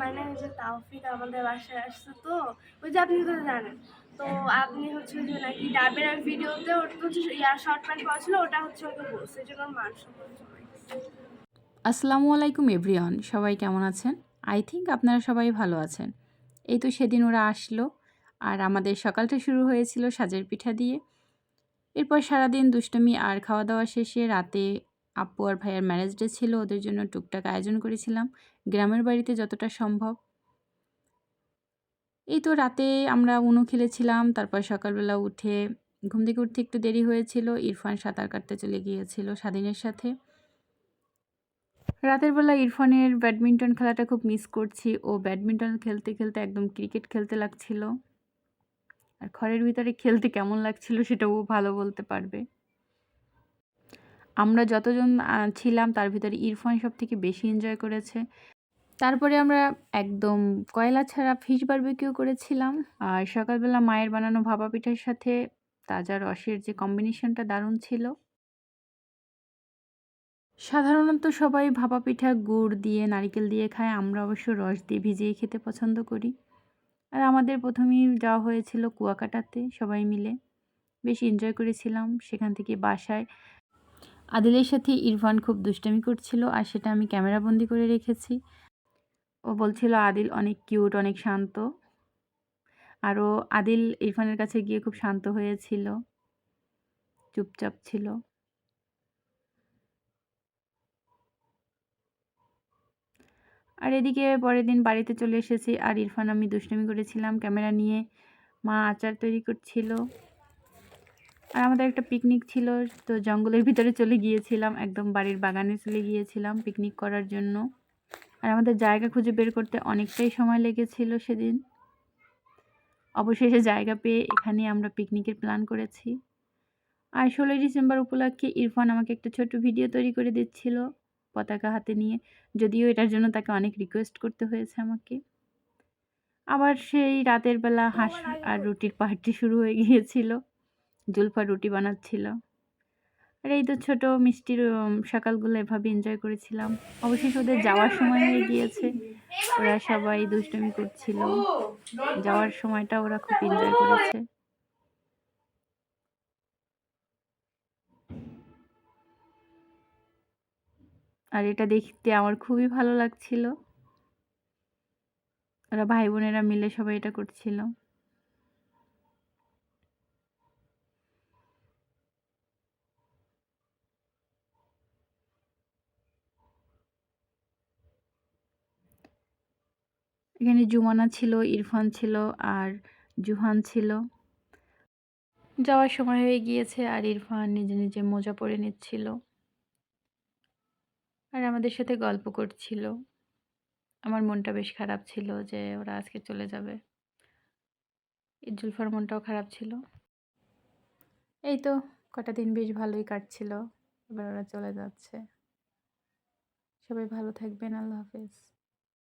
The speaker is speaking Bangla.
মানে ওই যে তাওফিক আমাদের বাসায় আসছে তো, ওই যে আপনি তো জানেন। তো আপনি হচ্ছে যে নাকি ডাবের ভিডিওতে ওর তো ইয়ার শর্ট প্যান্ট পাওয়া ওটা হচ্ছে ওকে বলছে। আসসালামু আলাইকুম এভরিওয়ান, সবাই কেমন আছেন? আই থিঙ্ক আপনারা সবাই ভালো আছেন। এই তো সেদিন ওরা আসলো, আর আমাদের সকালটা শুরু হয়েছিল সাজের পিঠা দিয়ে। এরপর সারাদিন দুষ্টমি আর খাওয়া দাওয়া শেষে রাতে আপু আর ভাইয়ার ম্যারেজ ডে ছিল, ওদের জন্য টুকটাক আয়োজন করেছিলাম। গ্রামের বাড়িতে যতটা সম্ভব। এই তো রাতে আমরা উনো খেলেছিলাম, তারপর সকালবেলা উঠে ঘুম থেকে উঠতে একটু দেরি হয়েছিল। ইরফান সাঁতার কাটতে চলে গিয়েছিল স্বাধীনের সাথে। রাতের বেলা ইরফানের ব্যাডমিন্টন খেলাটা খুব মিস করছি। ও ব্যাডমিন্টন খেলতে খেলতে একদম ক্রিকেট খেলতে লাগছিল। আর ঘরের ভিতরে খেলতে কেমন লাগছিল সেটা ও ভালো বলতে পারবে। আমরা যতজন ছিলাম তার ভিতরে ইরফান সব থেকে বেশি এনজয় করেছে। তারপরে আমরা একদম কয়লা ছাড়া ফিশ বারবিকিউ করেছিলাম। আর সকালবেলা মায়ের বানানো ভাপা পিঠার সাথে তাজা রসের যে কম্বিনেশনটা দারুণ ছিল। সাধারণত সবাই ভাপা পিঠা, গুড় দিয়ে, নারকেল দিয়ে খায়। আমরা অবশ্য রস দিয়ে ভিজিয়ে খেতে পছন্দ করি। আর আমাদের প্রথমেই যাওয়া হয়েছিল কুয়াকাটাতে সবাই মিলে। বেশ এনজয় করেছিলাম। সেখান থেকে বাসায় আদিলের সাথে ইরফান খুব দুষ্টামি করছিল আর সেটা আমি ক্যামেরাবন্দি করে রেখেছি। ও বলছিল, আদিল অনেক কিউট, অনেক শান্ত। আরও আদিল ইরফানের কাছে গিয়ে খুব শান্ত হয়েছিল, চুপচাপ ছিল। আর এদিকে পরের দিন বাড়িতে চলে এসেছি আর ইরফান আমি দুষ্টুমি করেছিলাম। ক্যামেরা নিয়ে মা আচার তৈরি করছিল। আর আমাদের একটা পিকনিক ছিল, তো জঙ্গলের ভিতরে চলে গিয়েছিলাম। একদম বাড়ির বাগানে চলে গিয়েছিলাম পিকনিক করার জন্য। আর আমাদের জায়গা খুঁজে বের করতে অনেকটাই সময় লেগেছিল সেদিন। অবশেষে জায়গা পেয়ে এখানে আমরা পিকনিকের প্ল্যান করেছি। আর ষোলোই ডিসেম্বর উপলক্ষে ইরফান আমাকে একটা ছোট ভিডিও তৈরি করে দিচ্ছিল পতাকা হাতে নিয়ে। যদিও এটার জন্য তাকে অনেক রিকোয়েস্ট করতে হয়েছে আমাকে। আবার সেই রাতের বেলা হাঁস আর রুটির পার্টি শুরু হয়ে গিয়েছিল। জুলফা রুটি বানাচ্ছিল। আর এই তো ছোটো মিষ্টির সকালগুলো এভাবে এনজয় করেছিলাম। অবশেষে ওদের যাওয়ার সময় হয়ে গিয়েছে। ওরা সবাই দুষ্টুমি করছিল। যাওয়ার সময়টা ওরা খুব এনজয় করেছে। আর এটা দেখতে আমার খুবই ভালো লাগছিল। ওরা ভাই বোনেরা মিলে সবাই এটা করছিল। এখানে জুমানা ছিল, ইরফান ছিল আর জুহান ছিল। যাওয়ার সময় হয়ে গিয়েছে আর ইরফান নিজে নিজে মোজা পরে নিচ্ছিল। আর আমাদের সাথে গল্প করছিল। আমার মনটা বেশ খারাপ ছিল যে ওরা আজকে চলে যাবে। জুলফার মনটাও খারাপ ছিল। এই তো কটা দিন বেশ ভালোই কাটছিল। এবার ওরা চলে যাচ্ছে। সবাই ভালো থাকবেন, আল্লাহ হাফেজ।